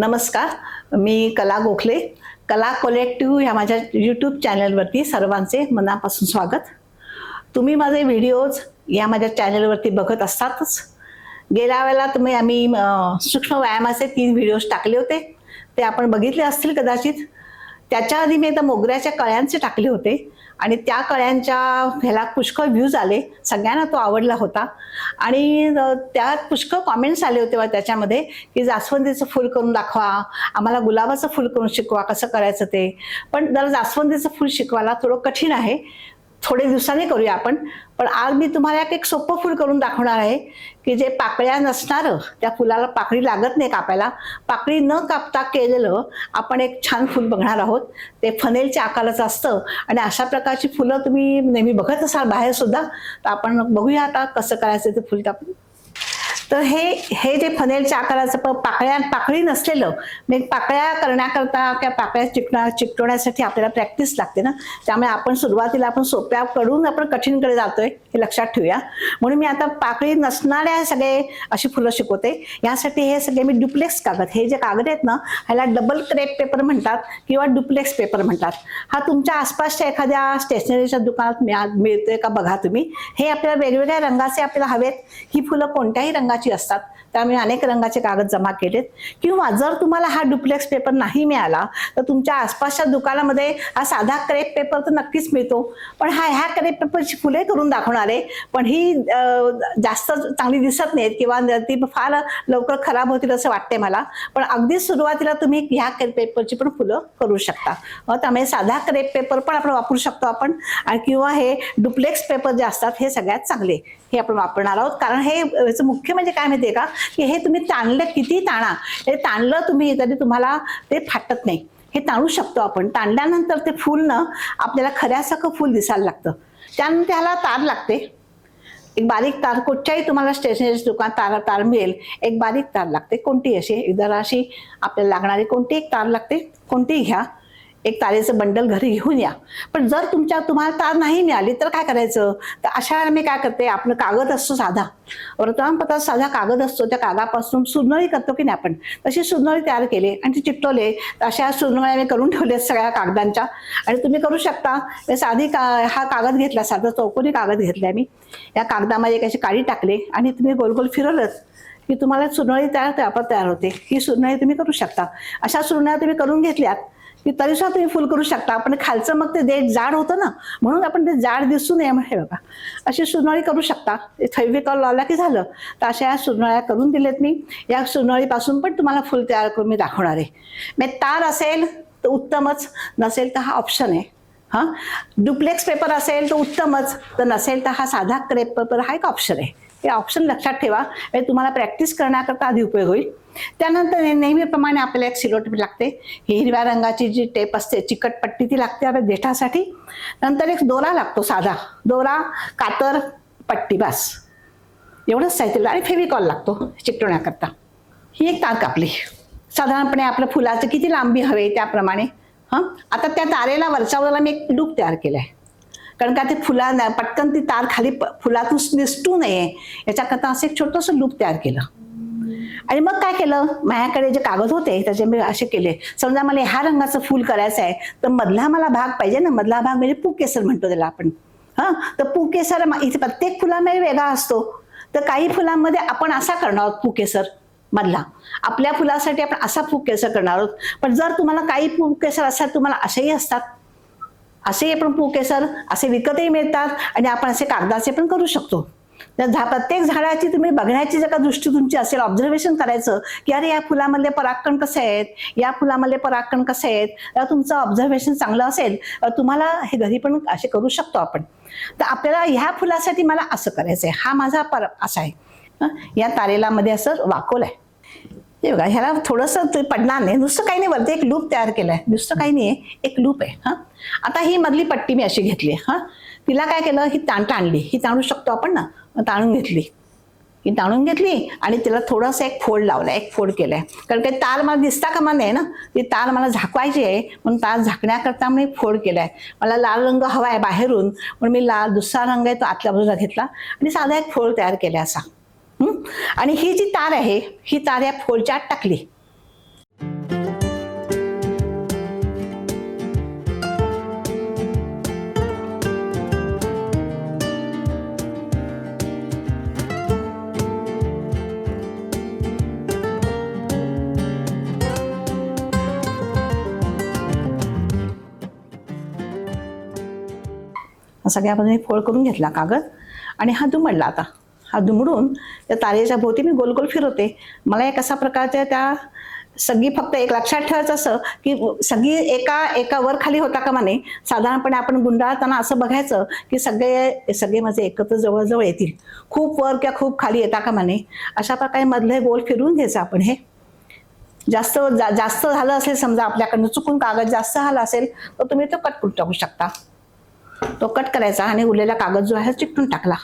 नमस्कार मी कला गोखले. कला कलेक्टिव्ह ह्या माझ्या यूट्यूब चॅनलवरती सर्वांचे मनापासून स्वागत. तुम्ही माझे व्हिडिओज या माझ्या चॅनलवरती बघत असतातच. गेल्या वेळेला तुम्ही आम्ही सूक्ष्म व्यायामाचे तीन व्हिडिओज टाकले होते. ते आपण बघितले असतील कदाचित. त्याच्या आधी मी एकदा मोगऱ्याच्या कळ्यांचे टाकले होते. आणि त्या कळ्यांच्या ह्याला पुष्कळ व्ह्यूज आले. सगळ्यांना तो आवडला होता. आणि त्यात पुष्कळ कॉमेंट्स आले होते बा त्याच्यामध्ये की जास्वंदीचं फूल करून दाखवा. आम्हाला गुलाबाचं फूल करून शिकवा कसं करायचं ते. पण जरा जास्वंदीचं फूल शिकवायला थोडं कठीण आहे. थोडे दिवसांनी करूया आपण. पण आज मी तुम्हाला एक एक सोपं फूल करून दाखवणार आहे की जे पाकळ्या नसणारं त्या फुलाला पाकळी लागत नाही कापायला. पाकळी न कापता केलेलं आपण एक छान फूल बघणार आहोत. ते फनेलच्या आकाराचं असतं आणि अशा प्रकारची फुलं तुम्ही नेहमी बघत असाल बाहेर सुद्धा तर आपण बघूया आता कसं करायचं ते फुल कापून. तर हे हे जे फनेलच्या आकाराचं पाकळ्या पाकळी नसलेलं म्हणजे पाकळ्या करण्याकरता किंवा पाकळ्या चिकण्या चिकटवण्यासाठी आपल्याला प्रॅक्टिस लागते ना? त्यामुळे आपण सुरुवातीला आपण सोप्याकडून आपण कठीणकडे जातोय हे लक्षात ठेवूया. म्हणून मी आता पाकळी नसणाऱ्या सगळे अशी फुलं शिकवते. यासाठी हे सगळे मी डुप्लेक्स कागद हे जे कागद आहेत ना ह्याला डबल क्रेप पेपर म्हणतात किंवा डुप्लेक्स पेपर म्हणतात. हा तुमच्या आसपासच्या एखाद्या स्टेशनरीच्या दुकानात मिळा मिळतोय का बघा तुम्ही? हे आपल्याला वेगवेगळ्या रंगाचे आपल्याला हवेत. ही फुलं कोणत्याही रंगाची असतात. त्यामुळे अनेक रंगाचे कागद जमा केलेत. किंवा जर तुम्हाला हा डुप्लेक्स पेपर नाही मिळाला तर तुमच्या आसपासच्या दुकानामध्ये हा साधा क्रेप पेपर तर नक्कीच मिळतो. पण हा ह्या क्रेप पेपरची फुले करून दाखवणार आहे पण ही जास्त चांगली दिसत नाहीत किंवा ती फार लवकर खराब होतील असं वाटते मला. पण अगदी सुरुवातीला तुम्ही ह्या क्रेप पेपरची पण फुलं करू शकता. त्यामुळे साधा क्रेप पेपर पण आपण वापरू शकतो आपण. आणि किंवा हे डुप्लेक्स पेपर जे असतात हे सगळ्यात चांगले. हे आपण वापरणार आहोत. कारण हे याचं मुख्य म्हणजे काय माहितीये का? की हे तुम्ही ताणलं किती ताणा हे ताणलं तुम्ही तरी तुम्हाला ते फाटत नाही. हे ताणू शकतो आपण. ताणल्यानंतर ते फूल आपल्याला खऱ्यासारखं फूल दिसायला लागतं. त्यानंतर त्याला तार लागते. एक बारीक तार कुठच्याही तुम्हाला स्टेशनरी दुकान तार तार मिळेल. एक बारीक तार लागते. कोणती अशी? एकदा अशी आपल्याला लागणारी कोणती एक तार लागते? कोणतीही घ्या. एक तारेचं बंडल घरी घेऊन या. पण जर तुमच्या तुम्हाला तार नाही मिळाली तर काय करायचं? तर अशा वेळेला मी काय करते आपलं कागद असतो साधा. वर्तमानपत्रात साधा कागद असतो त्या कागदापासून सुरनळी करतो की नाही आपण? तशी सुरनळी तयार केली आणि ती चिकटवले तर अशा सुरनळ्या मी करून ठेवल्या सगळ्या कागदांच्या. आणि तुम्ही करू शकता साधी का हा कागद घेतला साधा चौकोनी कागद घेतला मी. या कागदामध्ये एक अशी काळी टाकले आणि तुम्ही गोल गोल फिरवलंच की तुम्हाला सुरनळी तयार त्यापर तयार होते. ही सुरनळी तुम्ही करू शकता. अशा सुरनळ्या तुम्ही करून घेतल्यात की तरी सुद्धा तुम्ही फुल करू शकता. आपण खालचं मग ते देठ जाड होतं ना म्हणून आपण ते जाड दिसू नये हे बघा. अशी सुरनळी करू शकता. फॅब्रिकॉल लावला की झालं. तर अशा या सुरनळ्या करून दिलेत मी. या सुरनळीपासून पण तुम्हाला फुल तयार करून मी दाखवणार आहे. मग तार असेल तर उत्तमच नसेल तर हा ऑप्शन आहे. हां? डुप्लेक्स पेपर असेल तर उत्तमच तर नसेल तर हा साधा क्रेप पेपर हा एक ऑप्शन आहे. हे ऑप्शन लक्षात ठेवा. म्हणजे तुम्हाला प्रॅक्टिस करण्याकरता आधी उपयोग होईल. त्यानंतर नेहमीप्रमाणे आपल्याला एक सिलोट लागते. ही हिरव्या रंगाची जी टेप असते चिकट पट्टी ती लागते आपल्या देठासाठी. नंतर एक दोरा लागतो साधा. दोरा कातर पट्टी बास. एवढंच साहित्य आणि फेविकॉल लागतो चिकटवण्याकरता. ही एक तार कापली साधारणपणे आपल्या फुलाचं किती लांबी हवे त्याप्रमाणे. हां? आता त्या तारेला वरच्यावरला मी एक लूप तयार केला आहे कारण का ते फुला पटकन ती तार खाली प- फुलातून निसटू नये. याच्याकरता असं एक छोटंसं लूप तयार केलं. आणि मग काय केलं? माझ्याकडे जे कागद होते त्याचे मी असे केले. समजा मला ह्या रंगाचं फूल करायचं आहे तर मधला मला भाग पाहिजे ना. मधला भाग म्हणजे पुकेसर म्हणतो त्याला आपण. हां? तर पुकेसर इथे प्रत्येक फुलामध्ये वेगळा असतो. तर काही फुलांमध्ये आपण असा करणार आहोत पुकेसर मधला. आपल्या फुलासाठी आपण असा पुकेसर करणार आहोत. पण जर तुम्हाला काही पुकेसर असतात तुम्हाला असेही असतात. असेही आपण पुकेसर असे विकतही मिळतात आणि आपण असे कागदाचे पण करू शकतो. तर झा प्रत्येक झाडाची तुम्ही बघण्याची जर का दृष्टी तुमची असेल ऑब्झर्वेशन करायचं की अरे या फुलामधले परागकण कसे आहेत? या फुलामधले परागकण कसे आहेत? तर तुमचं ऑब्झर्वेशन चांगलं असेल तर तुम्हाला हे घरी पण असे करू शकतो आपण. तर आपल्याला ह्या फुलासाठी मला असं करायचं आहे हा माझा पर असा आहे. या तारेला मध्ये असं वाकोल आहे. हे बघा ह्याला थोडंसं ते पडणार नाही. नुसतं काही नाही वरती एक लूप तयार केलाय. नुसतं काही नाही एक लूप आहे. हा? आता ही मधली पट्टी मी अशी घेतली हा? तिला काय केलं? ही ताण ताणली ही ताणू शकतो आपण ना? मग ताणून घेतली. ही ताणून घेतली आणि तिला थोडासा एक फोड लावला. एक फोड केलाय. कारण काही तार मला दिसता कामा नाही ना? ती तार मला झाकवायची आहे म्हणून तार झाकण्याकरता मी फोड फोड केलाय. मला लाल रंग हवा आहे बाहेरून म्हणून मी लाल दुसरा रंग आहे तो आतल्या बाजूला घेतला आणि साधा एक फोड तयार केला असा. आणि ही जी तार आहे ही तार या फोडच्या आत टाकली. सगळ्या बाजूने फोळ करून घेतला कागद आणि हा दुमडला आता. हा दुमडून त्या तारेच्या भोवती मी गोल गोल फिरवते. मला एक असा प्रकारच्या त्या सगळी फक्त एक लक्षात ठेवायचं असं की सगळी एका एका वर खाली होता का माने साधारणपणे आपण गुंडाळताना असं बघायचं की सगळे सगळे माझे एकत्र जवळजवळ येतील. खूप वर किंवा खूप खाली येता का माने अशा प्रकारे मधलं हे गोल फिरवून घ्यायचं आपण हे. जास्त जा, जास्त झालं असेल समजा आपल्याकडनं चुकून कागद जास्त झाला असेल तर तुम्ही तो कट करून टाकू शकता. तो कट करायचा आणि उरलेला कागद जो आहे चिकटून टाकला.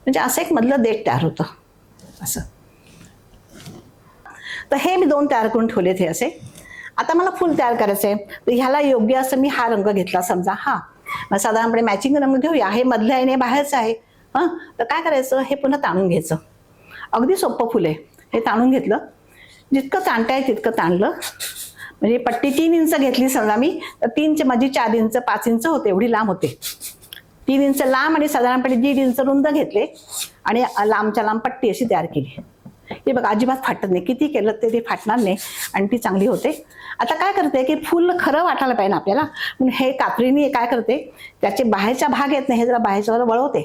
म्हणजे असं एक मधलं देठ तयार होतं. असं. तर हे मी दोन तयार करून ठेवलेत हे असे. आता मला फुल तयार करायचं आहे. तर ह्याला योग्य असं मी हा रंग घेतला समजा. हा. मग साधारणपणे मॅचिंग रंग घेऊया. हे मधलं आहे आणि बाहेरचं आहे. हां? तर काय करायचं? हे पुन्हा ताणून घ्यायचं. अगदी सोपं फुल आहे. हे ताणून घेतलं. जितकं ताणता तितकं ताणलं. म्हणजे पट्टी तीन इंच घेतली समजा मी तर तीनचे माझी चार इंच पाच इंच होते एवढी लांब होते. तीन इंच लांब आणि साधारणपणे दीड इंच रुंद घेतले आणि लांबच्या लांब पट्टी अशी तयार केली. हे बघा अजिबात फाटत नाही. किती केलं ते ते फाटणार नाही आणि ती चांगली होते. आता काय करते की फुल खरं वाटायला पाहिजे ना आपल्याला. म्हणून हे कात्रीने काय करते त्याचे बाहेरचा भाग येत नाही हे जरा बाहेरच्या वळवते.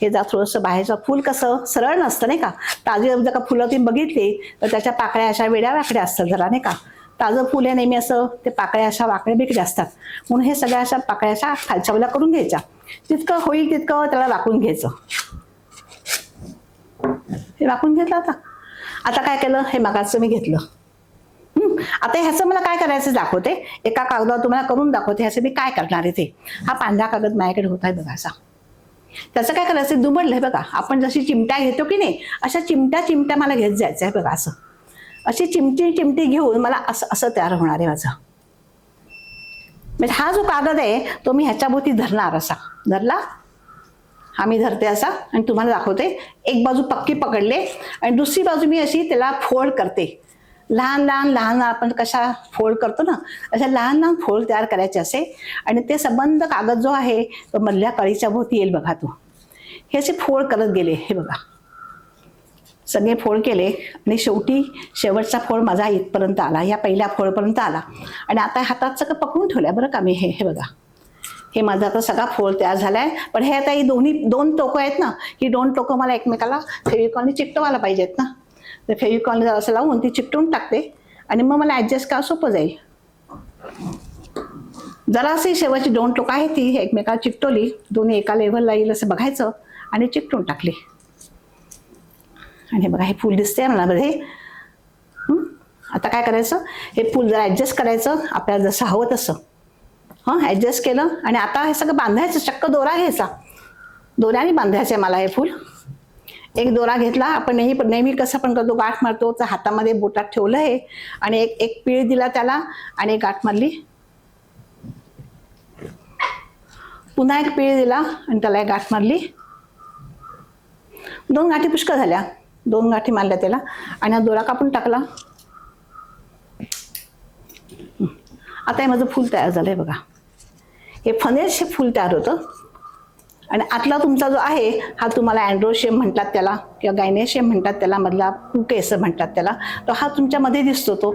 हे जरा थोडंसं बाहेरचं फुल कसं सरळ नसतं नाही का? ताजी जर का फुलं तुम्ही बघितली तर त्याच्या पाकळ्या अशा वेड्या वाकड्या असतात जरा नाही का? ताजं फुल नेहमी असं ते पाकळ्या अशा वाकड्या बिकड्या असतात. म्हणून हे सगळ्या अशा पाकळ्या अशा खालच्या वेळेला करून घ्यायच्या. तितकं होईल तितकं त्याला वाकून घ्यायचं. हे वाकून घेतलं आता. आता काय केलं? हे मगाचं मी घेतलं. आता ह्याचं मला काय करायचं दाखवते? एका कागदावर तुम्हाला करून दाखवते ह्याचं मी काय करणार आहे ते? हा पांढरा कागद माझ्याकडे होत आहे बघा असा. त्याचं काय करायचं? दुमडलंय बघा. आपण जशी चिमट्या घेतो की नाही अशा चिमट्या चिमट्या मला घेत जायचं आहे बघा असं. अशी चिमटी चिमटी घेऊन मला असं असं तयार होणार आहे माझं. म्हणजे हा जो कागद आहे तो मी ह्याच्याभोवती धरणार असा. धरला? हा मी धरते असा आणि तुम्हाला दाखवते. एक बाजू पक्की पकडले आणि दुसरी बाजू मी अशी त्याला फोल्ड करते. लहान लहान लहान आपण कशा फोल्ड करतो ना अशा लहान लहान फोल्ड तयार करायचे असे. आणि ते संबंध कागद जो आहे तो मधल्या कळीच्या भोवती येईल बघा तो. हे असे फोल्ड करत गेले हे बघा. सगळे फोड केले आणि शेवटी शेवटचा फोड माझा इथपर्यंत आला या पहिल्या फोडपर्यंत आला. आणि आता हातात सगळं पकडून ठेवल्या बरं का मी हे हे बघा. हे माझा आता सगळा फोड तयार झालाय. पण हे आता ही दोन्ही दोन टोकं आहेत ना ही दोन टोकं मला एकमेकाला फेविकॉलने चिकटवायला पाहिजेत ना. तर फेविकॉलने जर असं लावून ती चिकटून टाकते आणि मग मला ॲडजस्ट करा सोपं जाईल. जराशी शेवटची दोन टोकं आहेत ती एकमेकाला चिकटवली दोन्ही एका लेवलला येईल असं बघायचं आणि चिकटून टाकली. आणि हे बघा हे फूल दिसते मला मध्ये. आता काय करायचं? हे फूल जरा ॲडजस्ट करायचं आपल्याला जसं हवं तसं. हां? ॲडजस्ट केलं आणि आता हे सगळं बांधायचं चक्क दोरा घ्यायचा. दोऱ्याने बांधायचं आहे मला हे फूल. एक दोरा घेतला आपण नेहमी नेहमी कसं पण करतो गाठ मारतो तर हातामध्ये बोटात ठेवलं हे. आणि एक एक पीळ दिला त्याला आणि एक गाठ मारली. पुन्हा एक पीळ दिला आणि त्याला एक गाठ मारली. दोन गाठी पुष्कळ झाल्या. दोन गाठी मारल्या त्याला. आणि हा दोरा कापून टाकला. आता हे माझं फूल तयार झालं आहे बघा. हे फनेश हे फूल तयार होतं. आणि आतला तुमचा जो आहे हा तुम्हाला अँड्रोशियम म्हणतात त्याला किंवा गायनेशियम म्हणतात त्याला मधला कुकेस म्हणतात त्याला तो हा तुमच्यामध्ये दिसतो तो.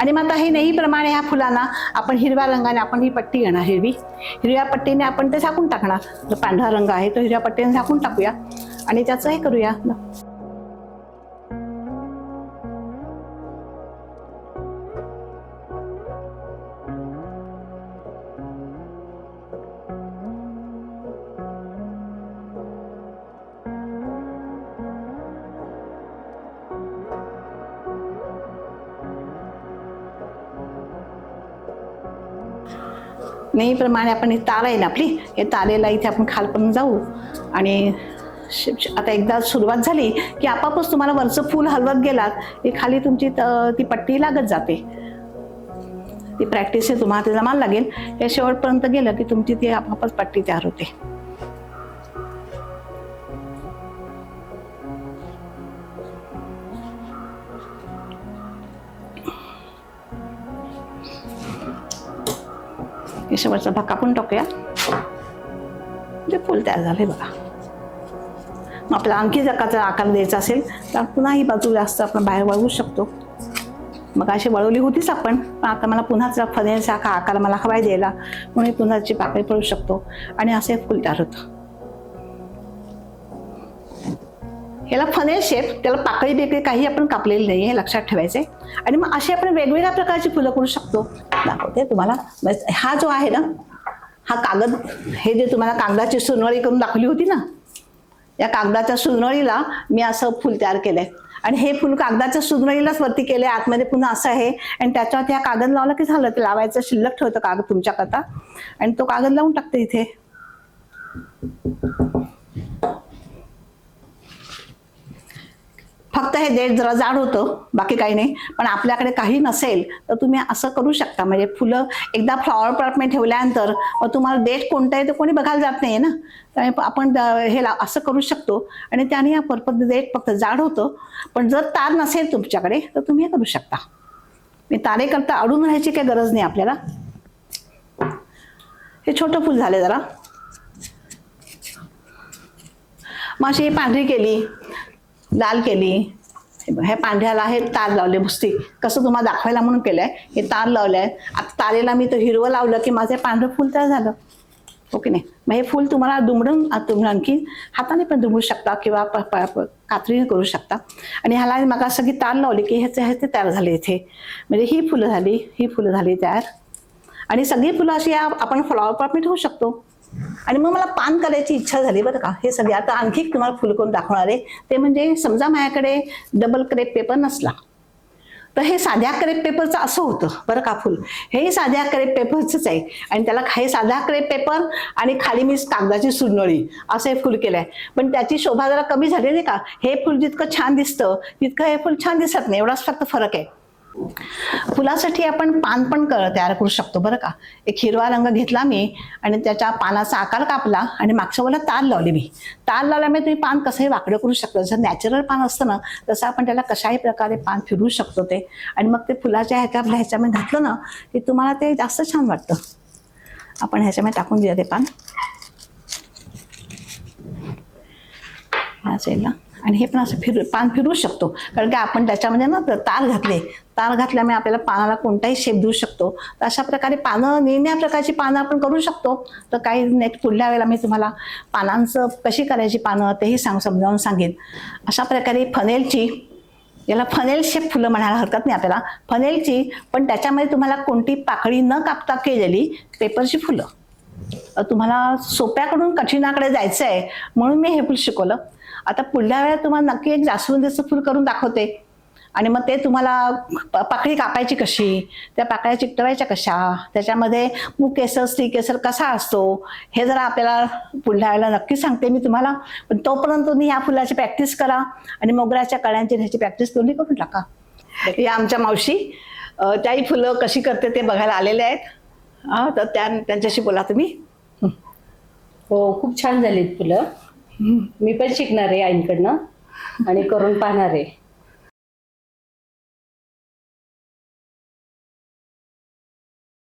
आणि मग आता हे नेहमीप्रमाणे ह्या फुलांना आपण हिरव्या रंगाने आपण ही पट्टी घेणार हिरवी. हिरव्या पट्टीने आपण ते झाकून टाकणार. जो पांढरा रंग आहे तो हिरव्या पट्टीने झाकून टाकूया. आणि त्याचं हे करूया. नेहमीप्रमाणे आपण तार आहे ना आपली हे तारेला इथे आपण खालपर्यंत जाऊ. आणि आता एकदा सुरुवात झाली की आपापच तुम्हाला वरचं फूल हलवत गेलात की खाली तुमची त- ती पट्टी लागत जाते. ती प्रॅक्टिस आहे तुम्हाला ते जमायला लागेल. या शेवटपर्यंत गेलं की तुमची ती आपापच पट्टी तयार होते. हे शेवटचा भाग कापून टाकूया. म्हणजे फुल तयार झाले बघा. मग आपल्याला आणखी जर आकार द्यायचा असेल तर पुन्हा ही बाजू जास्त आपण बाहेर वळवू शकतो. मग अशी वळवली होतीच आपण पण आता मला पुन्हाच जरा फनेलचा आकार मला हवाय द्यायला म्हणून पुन्हा पाकळी पडू शकतो. आणि असे फुल तयार होतं. याला फनेल शेप त्याला पाकळी बेकळी काही आपण कापलेली नाही हे लक्षात ठेवायचे आणि मग अशी आपण वेगवेगळ्या प्रकारची फुलं करू शकतो. दाखवते तुम्हाला. हा जो आहे ना हा कागद हे जे तुम्हाला कागदाची सुरवळी करून दाखवली होती ना या कागदाच्या सुरवळीला मी असं फुल तयार केलंय. आणि हे फुल कागदाच्या सुरवळीलाच वरती केले आतमध्ये पुन्हा असं आहे. आणि त्याच्यावरती हा कागद लावला की झालं. ते लावायचं शिल्लक ठेवतं कागद तुमच्याकरता. आणि तो कागद लावून टाकते इथे. फक्त हे देठ जरा जाड होतं बाकी काही नाही. पण आपल्याकडे काही नसेल तर तुम्ही असं करू शकता. म्हणजे फुलं एकदा फ्लॉवर पॉटमध्ये ठेवल्यानंतर मग तुम्हाला देठ कोणतं आहे ते कोणी बघायला जात नाही ना? त्यामुळे आपण द- हे ला- असं करू शकतो. आणि त्याने या पर्पज देठ फक्त जाड होतं. पण जर तार नसेल तुमच्याकडे तर तुम्ही हे करू शकता. मी तारेकरता अडून राहायची काही गरज नाही आपल्याला. हे छोटं फुल झाले जरा. मग अशी पांढरी केली. लाल केली. हे पांढऱ्याला हे तार लावले भुस्ती. कसं तुम्हाला दाखवायला म्हणून केलंय? हे तार लावलंय. आता तारेला मी तो हिरवं लावलं की माझं पांढरं फुल तयार झालं. हो ओके नाही? मग हे फुल तुम्हाला दुमडून तुम्ही आणखी हाताने पण दुमडू शकता किंवा प- प- कात्रीने करू शकता. आणि ह्याला मग सगळी तार लावली की ह्याचे ह्याचे तयार झाले इथे. म्हणजे ही फुलं झाली ही फुलं झाली तयार. आणि सगळी फुलं अशी आपण फ्लॉवर पॉटमध्ये ठेवू शकतो. आणि मग मला पान करायची इच्छा झाली बरं का. हे सगळे आता आणखी तुम्हाला फुल करून दाखवणार आहे. ते म्हणजे समजा माझ्याकडे डबल क्रेप पेपर नसला. तर हे साध्या क्रेप पेपरचं असं होतं बरं का फुल. हे साध्या क्रेप पेपरचंच आहे. आणि त्याला हे साध्या क्रेप पेपर आणि खाली मी कागदाची सुरनळी असं हे फुल केलंय. पण त्याची शोभा जरा कमी झाली नाही का? हे फुल जितकं छान दिसतं तितकं हे फुल छान दिसत नाही. एवढाच फक्त फरक आहे. फुलासाठी आपण पान पण क- तयार करू शकतो बरं का? एक हिरवा रंग घेतला मी आणि त्याच्या पानाचा आकार कापला आणि मागच्या वेळेला तार लावली मी. तार लावल्यामुळे तुम्ही पान कसंही वाकडं करू शकतो. जसं नॅचरल पान असतं ना तसं आपण त्याला कशाही प्रकारे पान फिरवू शकतो ते. आणि मग ते फुलाच्या ह्याच्या ह्याच्यामध्ये घातलं ना की तुम्हाला ते जास्त छान वाटतं. आपण ह्याच्यामध्ये टाकून देऊया ते पान. असेल ना? आणि हे पण असं फिरू पान फिरू शकतो. कारण की आपण त्याच्यामध्ये ना तार घातले. तार घातल्यामुळे आपल्याला पानाला कोणताही शेप देऊ शकतो. तर अशा प्रकारे पानं निरनिळ्या प्रकारची पानं आपण करू शकतो. तर काही नेट पुढल्या वेळेला मी तुम्हाला पानांचं कशी करायची पानं तेही सांग समजावून सांगेन. अशा प्रकारे फनेलची याला फनेल शेप फुलं म्हणायला हरकत नाही आपल्याला. फनेलची पण त्याच्यामध्ये तुम्हाला कोणती पाकळी न कापता केलेली पेपरची फुलं. तुम्हाला सोप्याकडून कठीणाकडे जायचं आहे म्हणून मी हे फुल शिकवलं. आता पुढल्या वेळेला तुम्हाला नक्की एक जास्वंदीचं फुल करून दाखवते. आणि मग ते तुम्हाला पाकळी कापायची कशी? त्या पाकळ्या चिकटवायच्या कशा? त्याच्यामध्ये मूग केसर स्त्री केसर कसा असतो? हे जरा आपल्याला पुढल्या वेळेला नक्की सांगते मी तुम्हाला. पण तोपर्यंत तुम्ही ह्या फुलाची प्रॅक्टिस करा. आणि मोगऱ्याच्या कळ्यांची ह्याची प्रॅक्टिस तुम्ही करून टाका. या आमच्या मावशी त्याही फुलं कशी करते ते बघायला आलेले आहेत. हा तर त्या त्यांच्याशी बोला तुम्ही. हो खूप छान झालीत फुलं. मी पण शिकणार आहे आईंकडनं आणि करून पाहणार. आहे